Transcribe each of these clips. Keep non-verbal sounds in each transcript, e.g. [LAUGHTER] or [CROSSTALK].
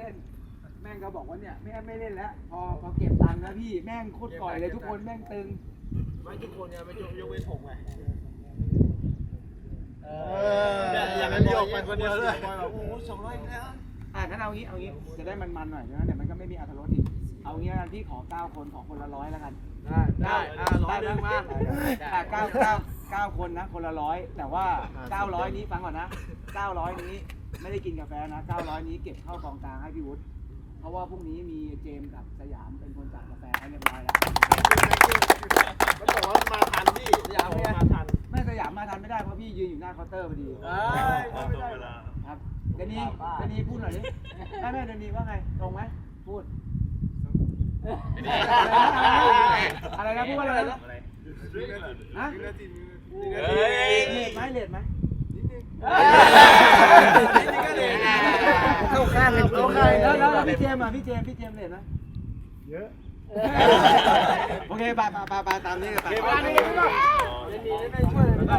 ล่น แม่งก็บอกว่าเนี่ยไม่ไม่เล่นแล้วพอพอเก็บตังค์นะพี่แม่งโคตรก่อยเลยทุกคนแม่งตึงไม่ทุกคนเนี่ยไม่ยกยกเว้นผมไงเอออย่างนั้นโยกไปคนเดียวด้วยบอยแบบโอ้โหสองร้อยอีกแล้วอะงั้นเอางี้เอางี้จะได้มันๆหน่อยนะเดี๋ยวมันก็ไม่มีอรรถรสอีกเอางี้กันพี่ขอเก้าคนขอคนละร้อยแล้วกันได้ได้อ่าร้อยหนึ่งมาอะเก้าเก้าเก้าคนนะคนละร้อยแต่ว่าเก้าร้อยนี้ฟังก่อนนะเก้าร้อยนี้ ไม่ได้กินกาแฟนะเก้าร้อยนี้เก็บเข้ากองกลางให้พี่วุฒิเพราะว่าพรุ่งนี้มีเจมส์กับสยามเป็นคนจัดกาแฟให้เรียบร้อยแล้ว มันบอกว่ามาทันพี่อยากให้มาทันแม่สยามมาทันไม่ได้เพราะพี่ยืนอยู่หน้าเคาน์เตอร์พอดีเอ้ยไม่ได้ครับเดนีเดนีพูดหน่อยดิแม่แม่เดนีว่าไงตรงไหมพูด อะไรนะพูดว่าอะไรนะฮะเฮ้ยเลดไหมเลดไหม เข้าข้างกันโอเคแล้วแล้วแล้วพี่เจมส์อะพี่เจมส์พี่เจมส์เลดไหมเยอะ โอเคไปไปไปไปตามนี้กันไปเก็บไว้นี่ไม่องเล่นดีเล่นไม่ช่วยไม่ต้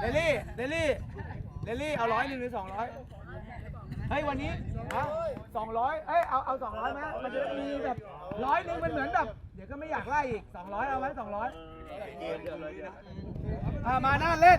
เดลี่ เดลี่ เดลี่ เอาร้อยหนึ่งหรือสองร้อยเฮ้ยวันนี้ฮะสองร้อยเอ้ยเอาเอาสองร้อยไหมมันจะมีแบบร้อยหนึ่งมันเหมือนแบบ เดี๋ยวก็ไม่อยากไล่อีกสองร้อยเอาไหมสองร้อยอ่ามาหน้าเล่น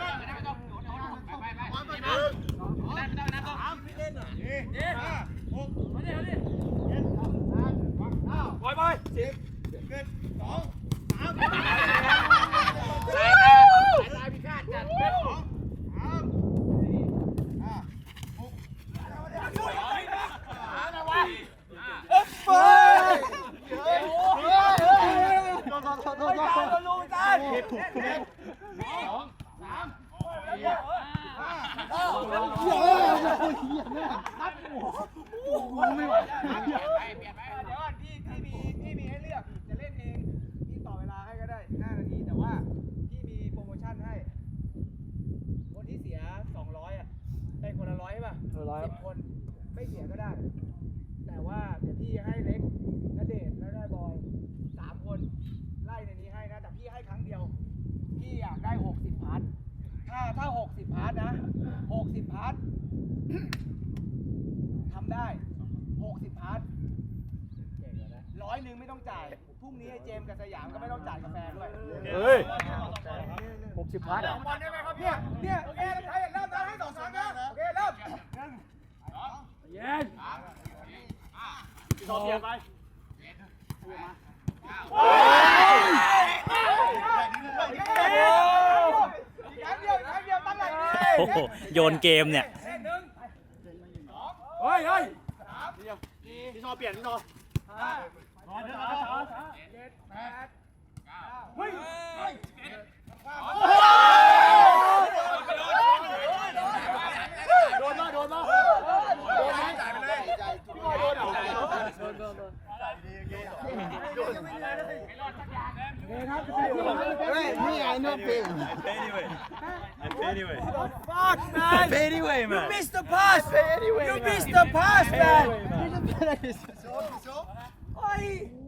เดี๋ยวก่อนพี่พี่มีพี่มีให้เลือกจะเล่นเองพี่ต่อเวลาให้ก็ได้5นาทีแต่ว่าพี่มีโปรโมชั่นให้ คนที่เสีย 200อะได้คนละร้อยใช่ป่ะสิบคนไม่เสียก็ได้ แต่ว่าเดี๋ยวพี่ให้เล็กนเดชน์แล้วได้บอยสามคนไล่ในนี้ให้นะ แต่พี่ให้ครั้งเดียว พี่อยากได้ 60 พาร์ทถ้าถ้า 60 พาร์ทนะ 60พาร์ททำได้60พาร์ทร้อยหนึ่งไม่ต้องจ่าย พรุ่งนี้ไอ้เจมส์กับสยามก็ไม่ต้องจ่ายกาแฟด้วยเฮ้ยหกสิบพาร์ทอะบอลได้ไหมครับเนี่ย เนี่ยโอเคใช้เริ่มนะให้สองสามนะโอเคเริ่มสอบเปลี่ยนไปครั้งเดียวครั้งเดียวตั้งหลัก โอ้โหโยนเกมเนี่ยหนึ่งเฮ้ยเฮ้ยพี่ชอเปลี่ยนพี่ชอห้าเจ็ดแปดเก้าเฮ้ยโดนมาโดนมาโดนไหมจ่ายไปเลยพี่บอยโดนเหรอโดนโดนโดนจ่ายดีโอเคโดนเฮ้ยนี่ไงโน้ตปิ anyway. fuck, man? Pay anyway, man. You missed the pass. Pay anyway, You missed the pass, man. Pay anyway, man. [LAUGHS]